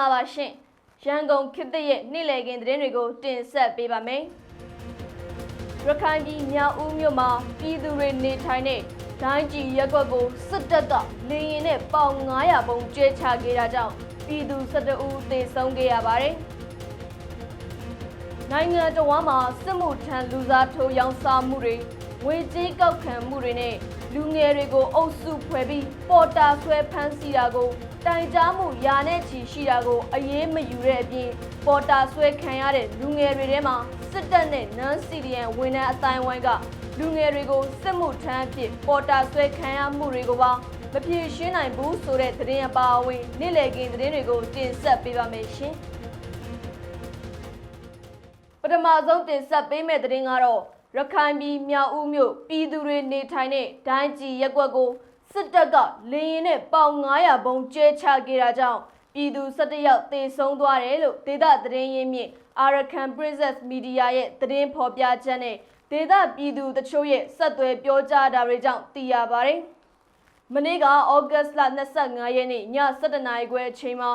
္ဂလာပါရှင်ရန်ကုန်ခေတ်သစ်ရဲ့နေ့လည်ခင်းသတင်းတွေကိုတင်ဆက်ပေးပါမယ်ရခိုင်ပြည်မြောက်ဦးမြို့မှာပြည်သူတွေနေထိုင်တဲ့ဒိုင်းကြီးရက်ကွက်ကိုစစ်တပ်ကလေရင်နဲ့ပေါင်900ပုံကျဲချခဲ့တာကြောင့်ပြည်သူ12ဦးသေဆုံးခဲ့ရပါတယ်နိုင်ငံတော်ဝန်မှာစစ်မှုထမ်းလူစားထိုးရောင်းစားမှုတွေငွေကြေးကောက်ခံမှုတွေနဲ့လူငယ်တွေကိုအုပ်စုဖွဲ့ပြီးပေါ်တာဆွဲဖမ်းဆီးတာကို တိုင်ကြားမှုယာနဲ့ချီရှိတာကိုအရေးမယူတဲ့အပြင်ပေါ်တာဆွဲခံရတဲ့လူငယ်တွေထဲမှာစစ်တပ်နဲ့နန်းစီဒီယန်ဝန်ထမ်းအတိုင်းဝိုင်းကလူငယ်တွေကိုစစ်မှုထမ်းအဖြစ်ပေါ်တာဆွဲခံရမှုတွေကိုပါမဖြေရှင်းနိုင်ဘူးဆိုတဲ့သတင်းအပါအဝင်နေ့လည်ခင်းသတင်းတွေကိုတင်ဆက်ပေးပါမယ်ရှင်။ပထမဆုံးတင်ဆက်ပေးမယ့်သတင်းကတော့ရခိုင်ပြည်မြောက်ဦးမြို့ပြည်သူတွေနေထိုင်တဲ့ဒိုင်းကြီးရက်ကွက်ကို စစ်တပ်ကလေရင်နဲ့ပေါင်900ဘုံကျဲချခဲ့တာကြောင့်ပြည်သူ17ယောက်သေဆုံးသွားတယ်လို့ဒေသသတင်းရင်းမြစ် Arakan Princess Media ရဲ့သတင်းဖော်ပြချက်နဲ့ဒေသပြည်သူတချို့ရဲ့ဆက်သွယ်ပြောကြားတာတွေကြောင့်သိရပါတယ်။မနေ့ကဩဂတ်စ်လ25ရက်နေ့ည7:00နာရီခွဲအချိန်မှာ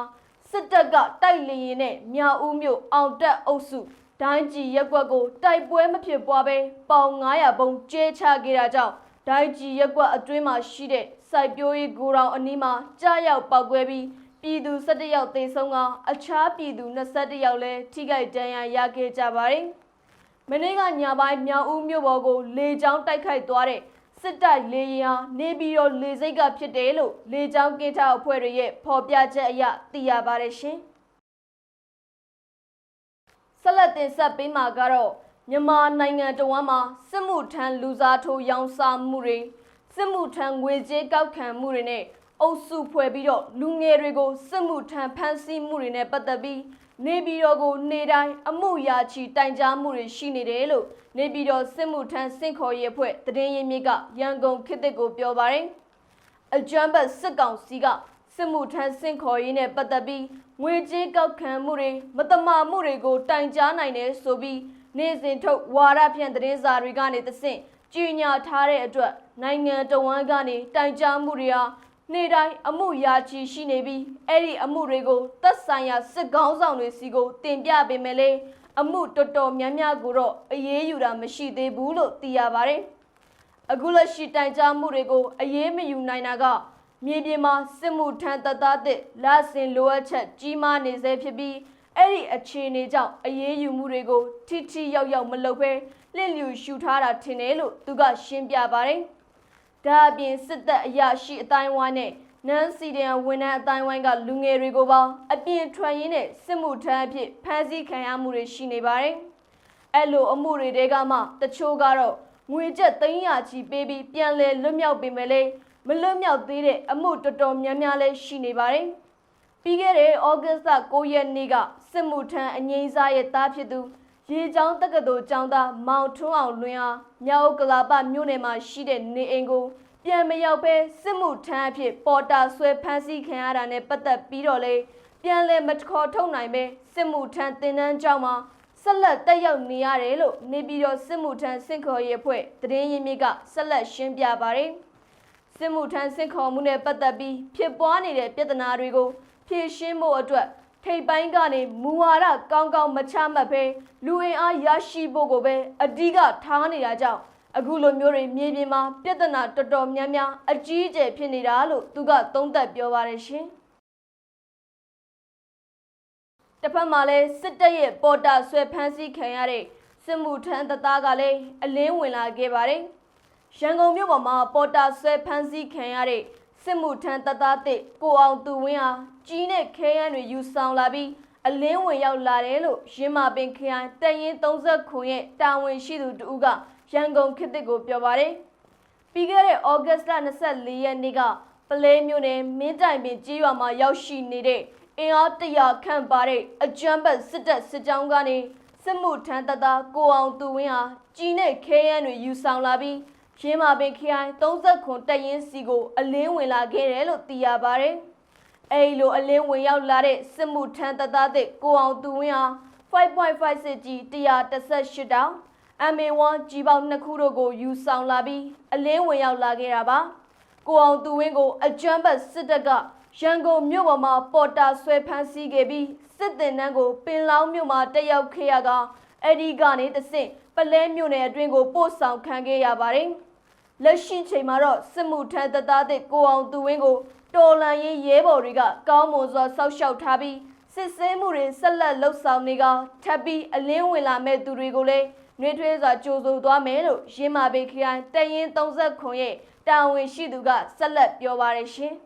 စစ်တပ်ကတိုက်လေရင်နဲ့မြောက်ဦးမြို့အောင်တက်အုပ်စုဒိုင်းကြီးရက်ကွက်ကိုတိုက်ပွဲမဖြစ်ပွားဘဲပေါင်900ဘုံကျဲချခဲ့တာကြောင့် ဒိုင်းကြီးရက်ကွက်အတွင်းမှာရှိတဲ့စိုက်ပျိုးရေးဂိုတောင်အနီးမှာကြားရောက်ပောက်ကွဲပြီးပြည်သူ17ယောက်သေဆုံးကအခြားပြည်သူ21ယောက်လည်းထိခိုက်ဒဏ်ရာရခဲ့ကြပါတယ်။မနေ့ကညပိုင်းမြောက်ဦးမြို့ပေါ်ကိုလေကြောင်းတိုက်ခိုက်သွားတဲ့စစ်တပ်လေယာဉ်ဟာနေပြည်တော်လေဆိပ်ကဖြစ်တယ်လို့လေကြောင်းကင်းထောက်အဖွဲ့တွေရဲ့ဖော်ပြချက်အရသိရပါတယ်ရှင်။ဆက်လက်တင်ဆက်ပေးမှာကတော့ မြန်မာနိုင်ငံတော်ဝန်မှာစစ်မှုထမ်းလူစားထိုးရောင်းစားမှုတွေစစ်မှုထမ်းငွေကြေးကောက်ခံမှုတွေနဲ့အုပ်စုဖွဲ့ပြီးတော့လူငယ်တွေကိုစစ်မှုထမ်းဖမ်းဆီးမှုတွေနဲ့ပတ်သက်ပြီးနေပြည်တော်ကိုနေတိုင်းအမှုရာချီတိုင်ကြားမှုတွေရှိနေတယ်လို့နေပြည်တော်စစ်မှုထမ်းစင့်ခေါ်ရေးအဖွဲ့သတင်းရင်းမြစ်ကရန်ကုန်ခေတ်သစ်ကိုပြောပါတယ်အကြမ်းဖက်စစ်ကောင်စီကစစ်မှုထမ်းစင့်ခေါ်ရေးနဲ့ပတ်သက်ပြီးငွေကြေးကောက်ခံမှုတွေမတမာမှုတွေကိုတိုင်ကြားနိုင်တယ်ဆိုပြီး နေ့စဉ်ထုတ်ဝါဒဖြန့်သတင်းစာတွေကနေသဆင့်ကြီးညာထားတဲ့အတွက်နိုင်ငံတော်ဝန်ကနေတိုင်ကြားမှုတွေဟာနေ့တိုင်းအမှုရာချီရှိနေပြီးအဲ့ဒီအမှုတွေကိုသက်ဆိုင်ရာစစ်ကောင်းဆောင်တွေစီကိုတင်ပြပေးမယ်လေအမှုတော်တော်များများကိုတော့အေးအေးယူတာမရှိသေးဘူးလို့သိရပါတယ်။အခုလက်ရှိတိုင်ကြားမှုတွေကိုအရေးမယူနိုင်တာကမြေပြင်မှာစစ်မှုထမ်းတပ်သားတဲ့လဆင်လိုအပ်ချက်ကြီးမားနေစေဖြစ်ပြီး အဲ့ဒီအခြေအနေကြောင့်အရေးယူမှုတွေကိုထိထိရောက်ရောက်မလုပ်ဘဲလင့်လျူရှုထားတာထင်တယ်လို့သူကရှင်းပြပါတယ်။ဒါအပြင်စစ်တပ်အရာရှိအတိုင်းဝိုင်းနဲ့နန်းစီဒန်ဝန်ထမ်းအတိုင်းဝိုင်းကလူငယ်တွေကိုပါအပြင်ထွက်ရင်းနဲ့စစ်မှုထမ်းအဖြစ်ဖမ်းဆီးခံရမှုတွေရှိနေပါတယ်။အဲ့လိုအမှုတွေတဲကမှတချို့ကတော့ငွေကျပ်300ချီပေးပြီးပြန်လည်လွတ်မြောက်ပေမဲ့လေမလွတ်မြောက်သေးတဲ့အမှုတော်တော်များများလည်းရှိနေပါတယ်။ ပြီးခဲ့တဲ့ဩဂတ်စ်လ9ရက်နေ့ကစစ်မှုထမ်းအငိမ့်စားရဲ့သားဖြစ်သူရေချောင်းတက္ကသိုလ်ကျောင်းသားမောင်ထွန်းအောင်လွင်ဟာမြောက်ဥက္ကလာပမြို့နယ်မှာရှိတဲ့နေအိမ်ကိုပြန်မရောက်ဘဲစစ်မှုထမ်းအဖြစ်ပေါ်တာဆွဲဖမ်းဆီးခံရတာနဲ့ပတ်သက်ပြီးတော့လေပြန်လည်မခေါ်ထုတ်နိုင်ပဲစစ်မှုထမ်းတင်တန်းကျောင်းမှာဆက်လက်တက်ရောက်နေရတယ်လို့နေပြည်တော်စစ်မှုထမ်းစင့်ခေါ်ရေးအဖွဲ့သတင်းရင်းမြစ်ကဆက်လက်ရှင်းပြပါတယ်။စစ်မှုထမ်းစင့်ခေါ်မှုနဲ့ပတ်သက်ပြီးဖြစ်ပွားနေတဲ့ပြဿနာတွေကို ဖြေရှင်းဖို့အတွက်ထိပ်ပိုင်းကနေမူဝါဒကောင်းကောင်းမချမှတ်ဘဲလူအင်အားရရှိဖို့ကိုပဲအဓိကထားနေတာကြောင့်အခုလိုမျိုးတွေမြေပြင်မှာပြဿနာတော်တော်များများအကြီးအကျယ်ဖြစ်နေတာလို့သူကသုံးသပ်ပြောပါတယ်ရှင်။တစ်ဖက်မှာလည်းစစ်တပ်ရဲ့ပေါ်တာဆွဲဖမ်းဆီးခံရတဲ့စစ်မှုထမ်းတပ်သားကလည်းအလင်းဝင်လာခဲ့ပါတယ်။ရန်ကုန်မြို့ပေါ်မှာပေါ်တာဆွဲဖမ်းဆီးခံရတဲ့ စစ်မှုထမ်းတပ်သားတစ်ကိုအောင်သူဝင်းဟာကြီးနဲ့ခဲယမ်းတွေယူဆောင်လာပြီးအလင်းဝင်ရောက်လာတယ်လို့ရင်းမာပင်ခရိုင်တန်ရင်30ခုရဲ့တာဝန်ရှိသူတူကရန်ကုန်ခေတ်သစ်ကိုပြောပါတယ်။ပြီးခဲ့တဲ့ဩဂတ်စ်လ24ရက်နေ့ကပလဲမြို့နယ်မင်းတိုင်ပင်ကြီးရွာမှာရောက်ရှိနေတဲ့အင်အားတရာခန့်ပါတဲ့အကြမ်းဖက်စစ်တပ်စစ်ကြောင်းကနေစစ်မှုထမ်းတပ်သားကိုအောင်သူဝင်းဟာကြီးနဲ့ခဲယမ်းတွေယူဆောင်လာပြီး ရင်းမာပင်ခရိုင်30ခုတပ်ရင်းစီကို အလင်းဝင်လာခဲ့တယ်လို့သိရပါတယ်။အဲဒီလိုအလင်းဝင်ရောက်လာတဲ့စစ်မှုထမ်းတပ်သားတဲ့ကိုအောင်သူဝင်းဟာ5.56ကြီး118တောင် MA1 ကြီးပေါင်းနှစ်ခုတို့ကိုယူဆောင်လာပြီးအလင်းဝင်ရောက်လာခဲ့တာပါ။ကိုအောင်သူဝင်းကိုအကြမ်းဖက်စစ်တပ်ကရန်ကုန်မြို့ပေါ်မှာပေါ်တာဆွဲဖမ်းဆီးခဲ့ပြီးစစ်တင်နှန်းကိုပင်လောင်းမြို့မှာတက်ရောက်ခဲ့ရကအဲ့ဒီကနေတဆင့်ပလဲမြို့နယ်အတွင်းကိုပို့ဆောင်ခံခဲ့ရပါတယ်။ လက်ရှိချိန်မှာတော့စစ်မှုထမ်းတပ်သားတဲ့ကိုအောင်သူဝင်းကိုတော်လန်ရေးရဲဘော်တွေကကောင်းမွန်စွာစောက်ရှောက်ထားပြီးစစ်ဆေးမှုတွေဆက်လက်လှုပ်ဆောင်နေကထပ်ပြီးအလင်းဝင်လာမဲ့သူတွေကိုလည်းနှွေးထွေးစွာကြိုဆိုသွားမယ်လို့ရင်းမာပေခရိုင်တရင်39ရဲ့တာဝန်ရှိသူကဆက်လက်ပြောပါရရှင်။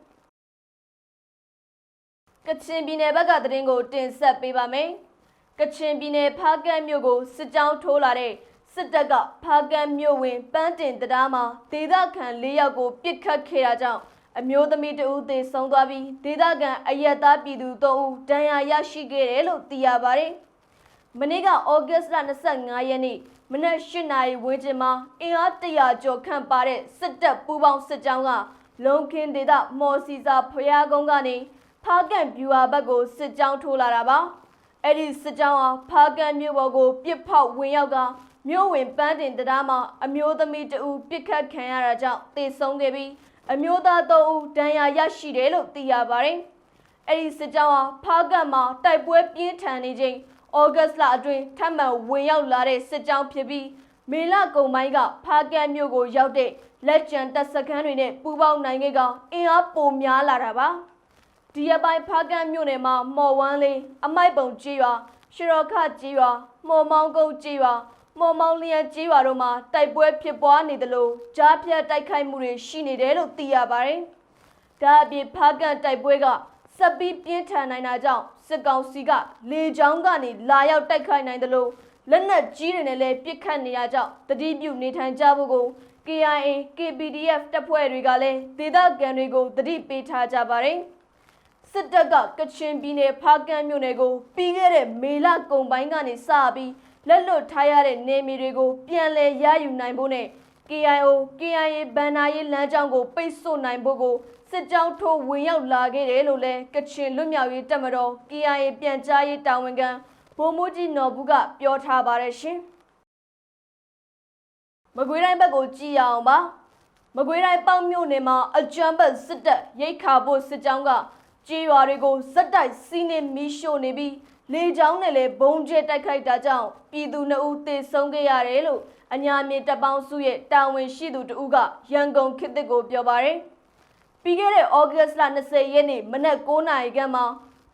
ကချင်ပြည်နယ်ဘက်ကသတင်းကိုတင်ဆက်ပေးပါမယ်။ကချင်ပြည်နယ်ဖားကန့်မြို့ကိုစစ်ကြောင်းထိုးလာတဲ့ စစ်တပ်ကဖားကန့်မြို့ဝင်ပန်းတင်တရားမှာဒေသခံ၄ယောက်ကိုပစ်ခတ်ခဲ့တာကြောင့်အမျိုးသမီးတဦးသေဆုံးသွားပြီးဒေသခံအရက်သားပြည်သူ၃ဦးဒဏ်ရာရရှိခဲ့တယ်လို့သိရပါတယ်။မနေ့ကဩဂတ်စ်လ25ရက်နေ့မနက်၈နာရီဝန်းကျင်မှာအင်အား100ကျော်ခန့်ပါတဲ့စစ်တပ်ပူးပေါင်းစစ်ကြောင်းကလုံခင်းဒေသမော်စီစာဖျားကုန်းကနေဖားကန့်ဗျူဟာဘက်ကိုစစ်ကြောင်းထိုးလာတာပါ။အဲ့ဒီစစ်ကြောင်းဟာဖားကန့်မြို့ပေါ်ကိုပြစ်ဖောက်ဝင်ရောက်က မြို့ဝင်ပန်းတင်တရားမှာအမျိုးသမီးတဦးပြစ်ခတ်ခံရတာကြောင့်သေဆုံးခဲ့ပြီးအမျိုးသား၃ဦးဒဏ်ရာရရှိတယ်လို့သိရပါတယ်။အဲ့ဒီစစ်ကြောင်းဟာဖားကန့်မှာတိုက်ပွဲပြင်းထန်နေချိန်ဩဂတ်စ်လအတွင်းထပ်မံဝင်ရောက်လာတဲ့စစ်ကြောင်းဖြစ်ပြီးမေလကုံပိုင်းကဖားကန့်မြို့ကိုရောက်တဲ့လက်ကျန်တပ်စခန်းတွေနဲ့ပူးပေါင်းနိုင်ခဲ့ကအင်အားပိုများလာတာပါ။ဒီအပိုင်းဖားကန့်မြို့နယ်မှာမော်ဝမ်းလေးအမိုက်ပုံကြီးရွာရှရောခကြီးရွာမော်မောင်းကုန်းကြီးရွာ မော်မောင်းလျက်ကြီးရွာတို့မှာတိုက်ပွဲဖြစ်ပွားနေသလိုကြားဖြတ်တိုက်ခိုက်မှုတွေရှိနေတယ်လို့သိရပါတယ်။ဒါအပြင်ဖားကန့်တိုက်ပွဲကဆက်ပြီးပြင်းထန်နိုင်တာကြောင့်စစ်ကောင်စီကလေကြောင်းကနေလာရောက်တိုက်ခိုက်နိုင်တယ်လို့လက်နက်ကြီးတွေနဲ့လည်းပစ်ခတ်နေရကြောင်းတတိပြုနေထိုင်ကြဖို့ကို KIA KPDF တပ်ဖွဲ့တွေကလည်းဒေသခံတွေကိုတတိပေးထားကြပါတယ်။စစ်တပ်ကကချင်ပြည်နယ်ဖားကန့်မြို့နယ်ကိုပြီးခဲ့တဲ့မေလကုန်ပိုင်းကနေစပြီး လက်လွတ်ထားရတဲ့နေမီတွေကိုပြန်လည်ရယူနိုင်ဖို့နဲ့ KIO KIA ဗန္နာရေးလမ်းကြောင်းကိုပိတ်ဆို့နိုင်ဖို့ကိုစစ်ကြောင်းထိုးဝင်ရောက်လာခဲ့တယ်လို့လည်းကချင်လွတ်မြောက်ရေးတပ်မတော် KIA ပြန်ကြားရေးတာဝန်ခံဗိုလ်မှူးကြီးနော်ဘူးကပြောထားပါတယ်ရှင်။မကွေးတိုင်းဘက်ကိုကြည့်ရအောင်ပါ။မကွေးတိုင်းပေါက်မြို့နယ်မှာအကြမ်းဖက်စစ်တပ်ရိတ်ခါဖို့စစ်ကြောင်းကကြေးရွာတွေကိုဇက်တိုက်စီးနှင်းမီးရှို့နေပြီး လေကြောင်းနဲ့လည်းဘုံကျဲတိုက်ခိုက်တာကြောင့်ပြည်သူနှုတ်သေဆုံးခဲ့ရတယ်လို့အညာမြေတပ်ပေါင်းစုရဲ့တာဝန်ရှိသူတဦးကရန်ကုန်ခေတ်သစ်ကိုပြောပါတယ်။ပြီးခဲ့တဲ့ဩဂတ်စ်လ20ရက်နေ့မနက်9:00နာရီခန့်မှာ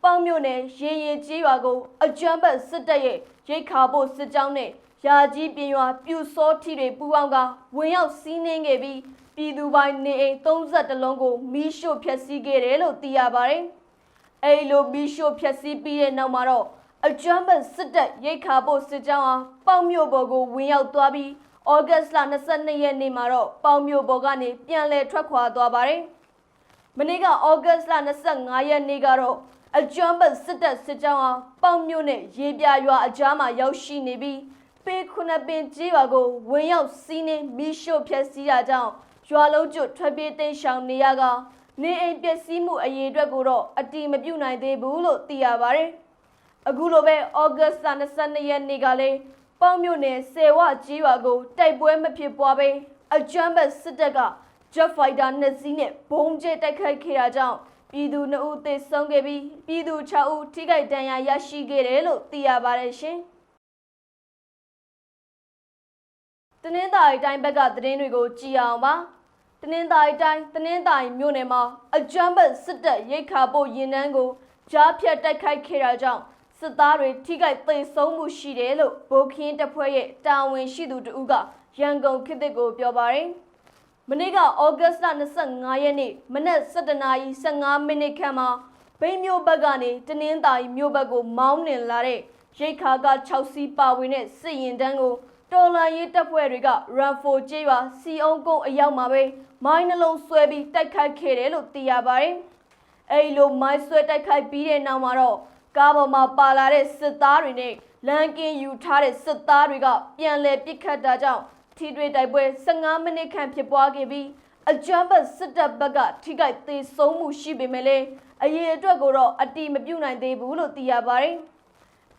ပေါင်မြို့နယ်ရေရင်ကြီးရွာကိုအကြမ်းဖက်စစ်တပ်ရဲ့ရိတ်ခါဖို့စစ်ကြောင်းနဲ့ယာကြီးပြင်ရွာပြူစောထီတွေပူးပေါင်းကဝင်ရောက်စီးနင်းခဲ့ပြီးပြည်သူပိုင်းနေအိမ်32လုံးကိုမီးရှို့ဖျက်ဆီးခဲ့တယ်လို့သိရပါတယ်။ အဲဒီလိုမီးရှို့ဖျက်ဆီးပြီးတဲ့နောက်မှာတော့အကြမ်းဖက်စစ်တပ်ရိတ်ခါဖို့စစ်ကြောင်းဟာပေါင်မြို့ပေါ်ကိုဝင်ရောက်သွားပြီးဩဂတ်စ်လ22ရက်နေ့မှာတော့ပေါင်မြို့ပေါ်ကနေပြန်လည်ထွက်ခွာသွားပါတယ်။မနေ့ကဩဂတ်စ်လ25ရက်နေ့ကတော့အကြမ်းဖက်စစ်တပ်စစ်ကြောင်းဟာပေါင်မြို့နဲ့ရေပြရွာအကြားမှာရောက်ရှိနေပြီးပေခုနှစ်ပင်ကြီးရွာကိုဝင်ရောက်စီးနှင်းမီးရှို့ဖျက်ဆီးတာကြောင့်ရွာလုံးကျွတ်ထွက်ပြေးတိမ်းရှောင်နေရက နေအိမ်ပျက်စီးမှုအရေးအတွက်ကိုတော့အတိမပြုနိုင်သေးဘူးလို့သိရပါတယ်။အခုလိုပဲဩဂတ်စ်လ22ရက်နေ့ကလည်းပေါင်မြို့နယ်စေဝကြီးရွာကိုတိုက်ပွဲမဖြစ်ပွားပဲအကြမ်းဖက်စစ်တပ်က Jet Fighter နှစ်စီးနဲ့ဘုံကျဲတိုက်ခိုက်ခဲ့တာကြောင့်ပြည်သူ2ဦးသေဆုံးခဲ့ပြီးပြည်သူ6ဦးထိခိုက်ဒဏ်ရာရရှိခဲ့တယ်လို့သိရပါတယ်ရှင်။တနင်္သာရီတိုင်းဘက်ကသတင်းတွေကိုကြည့်အောင်ပါ။ တနင်္သာရီတိုင်းတနင်္သာရီမြို့နယ်မှာအကြမ်းဖက်စစ်တပ်ရိတ်ခါဖို့ရင်နှန်းကိုကြားဖြတ်တိုက်ခိုက်ခဲ့တာကြောင့်စစ်သားတွေထိခိုက်သေဆုံးမှုရှိတယ်လို့ဗိုလ်ခင်းတပ်ဖွဲ့ရဲ့တာဝန်ရှိသူတဦးကရန်ကုန်ခေတ်သစ်ကိုပြောပါတယ်။မနေ့ကဩဂတ်စ်လ25ရက်နေ့မနက်7:15မိနစ်ခန့်မှာဘိန်းမြို့ဘက်ကနေတနင်္သာရီမြို့ဘက်ကိုမောင်းနှင်လာတဲ့ရိတ်ခါက6စီးပါဝင်တဲ့စစ်ရင်တန်းကို တော်လန်ရေးတပ်ဖွဲ့တွေက Run for ကျေးရွာစီအောင်ကုန်းအရောက်မှာပဲမိုင်းနှလုံးဆွဲပြီးတိုက်ခိုက်ခဲ့တယ်လို့သိရပါတယ်။အဲဒီလိုမိုင်းဆွဲတိုက်ခိုက်ပြီးတဲ့နောက်မှာတော့ကားပေါ်မှာပါလာတဲ့စစ်သားတွေနဲ့လမ်းကင်းယူထားတဲ့စစ်သားတွေကပြန်လည်ပစ်ခတ်တာကြောင့်ထိတွေ့တိုက်ပွဲ15မိနစ်ခန့်ဖြစ်ပွားခဲ့ပြီးအကြမ်းဖက်စစ်တပ်ဘက်ကထိခိုက်သေးဆုံးမှုရှိပေမဲ့လည်းအရေးအတွက်ကိုတော့အတိမပြုနိုင်သေးဘူးလို့သိရပါတယ်။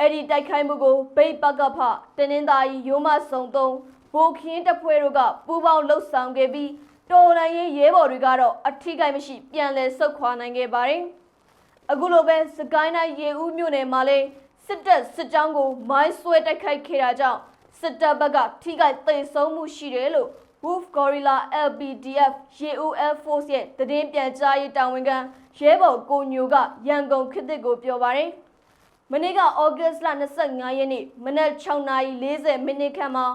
အဲ့ဒီတိုက်ခိုက်မှုကိုဘိတ်ပကဖတနင်္သာရီရိုးမဆုံသုံးဘိုခင်းတပ်ဖွဲ့တို့ကပူးပေါင်းလှုပ်ဆောင်ခဲ့ပြီးတော်လိုင်းရေးရဲဘော်တွေကတော့အထီးကိမရှိပြန်လည်ဆုတ်ခွာနိုင်ခဲ့ပါတယ်။အခုလိုပဲစကိုင်းတိုင်းရေဦးမြို့နယ်မှာလည်းစစ်တပ်စစ်ကြောင်းကိုမိုင်းဆွဲတိုက်ခိုက်ခဲ့တာကြောင့်စစ်တပ်ဘက်ကထိခိုက်သိမ်းဆုံးမှုရှိတယ်လို့ Wolf Gorilla LPDF ရေဦး Air Force ရဲ့သတင်းပြန်ကြားရေးတာဝန်ခံရဲဘော်ကိုညိုကရန်ကုန်ခေတ်သစ်ကိုပြောပါတယ်။ မနေ့ကဩဂတ်စ်လ25ရက်နေ့မနက်6:40မိနစ်ခန့်မှာ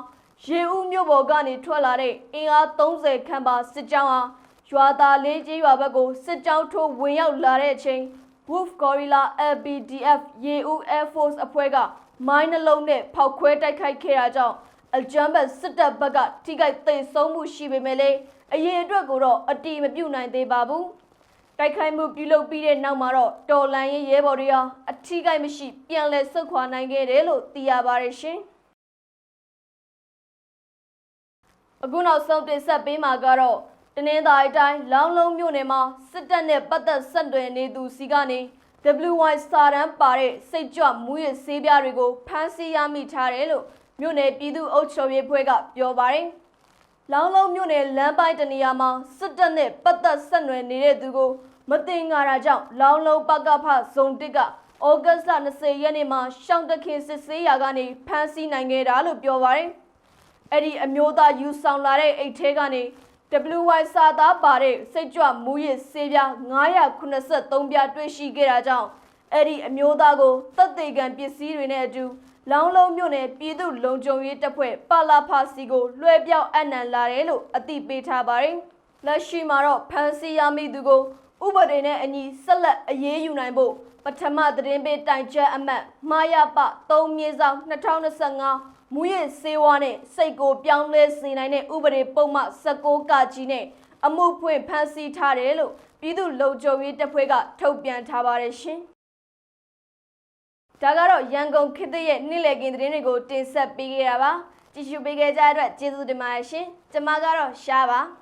ရေဦးမြို့ပေါ်ကနေထွက်လာတဲ့အင်အား30ခန့်ပါစစ်ကြောင်းဟာရွာသားလေးကြီးရွာဘက်ကိုစစ်ကြောင်းထိုးဝင်ရောက်လာတဲ့အချိန် Wolf Gorilla LPDF ရေဦး Air Force အဖွဲ့ကမိုင်းနှလုံးနဲ့ဖောက်ခွဲတိုက်ခိုက်ခဲ့တာကြောင့်အကြမ်းဖက်စစ်တပ်ဘက်ကထိခိုက်သိမ်းဆုံးမှုရှိပေမဲ့လည်းအရေးအတွက်ကိုတော့အတိမပြုတ်နိုင်သေးပါဘူး။ တိုက်ခိုက်မှုပြုလုပ်ပြီးတဲ့နောက်မှာတော့တော်လန်ရေးရဲဘော်တွေဟာအထီးကိမရှိ ပြန်လည်ဆုတ်ခွာနိုင်ခဲ့တယ်လို့သိရပါတယ်ရှင်။အခုနောက်ဆုံးတင်ဆက်ပေးမှာကတော့တနင်္သာရီတိုင်းလောင်းလုံးမြို့နယ်မှာစစ်တပ်နဲ့ပတ်သက်ဆက်သွယ်နေသူစီကနေ WY စာတန်းပါတဲ့စိတ်ကြွမူရစ်ဆေးပြားတွေကိုဖမ်းဆီးရမိထားတယ်လို့မြို့နယ်ပြည်သူ့အုပ်ချုပ်ရေးဖွဲ့ကပြောပါတယ်။လောင်းလုံးမြို့နယ်လမ်းပိုင်းတနေရာမှာစစ်တပ်နဲ့ပတ်သက်ဆက်နွယ်နေတဲ့သူကို မတင်ငါတာကြောင့်လောင်းလုံးပကဖဇုံတစ်ကဩဂတ်စ်လ20ရက်နေ့မှာရှောင်းတခင်စစ်ဆေးရာကနေဖမ်းဆီးနိုင်ခဲ့တာလို့ပြောပါတယ်။အဲ့ဒီအမျိုးသားယူဆောင်လာတဲ့အိတ်ထဲကနေ WY စာသားပါတဲ့စိတ်ကြွမူရစ်ဆေးပြား983ပြားတွေ့ရှိခဲ့တာကြောင့်အဲ့ဒီအမျိုးသားကိုတပ်သေးကံပစ္စည်းတွေနဲ့အတူလောင်းလုံးမြို့နယ်ပြည်သူ့လုံခြုံရေးတပ်ဖွဲ့ပါလာဖာစီကိုလွှဲပြောင်းအနံလာတယ်လို့အသိပေးထားပါတယ်။လက်ရှိမှာတော့ဖမ်းဆီးရမိသူကို ဥပဒေနဲ့အညီဆက်လက်အရေးယူနိုင်ဖို့ပထမသတင်းပေးတိုင်ချက်အမှတ်မှားရပ3မြေဆောင်2025မူရစ်စေဝါနဲ့စိတ်ကိုပြောင်းလဲစေနိုင်တဲ့ဥပဒေပုံမှ16ကကြီးနဲ့အမှုဖွင့်ဖမ်းဆီးထားတယ်လို့ပြည်သူ့လုံခြုံရေးတပ်ဖွဲ့ကထုတ်ပြန်ထားပါတယ်ရှင်။ဒါကတော့ရန်ကုန်ခေတ်သစ်ရဲ့နေ့လည်ခင်းသတင်းတွေကိုတင်ဆက်ပေးခဲ့တာပါ။ကြည့်ရှုပေးခဲ့ကြတဲ့အတွက်ကျေးဇူးတင်ပါတယ်ရှင်။ကျွန်မကတော့ရှားပါ။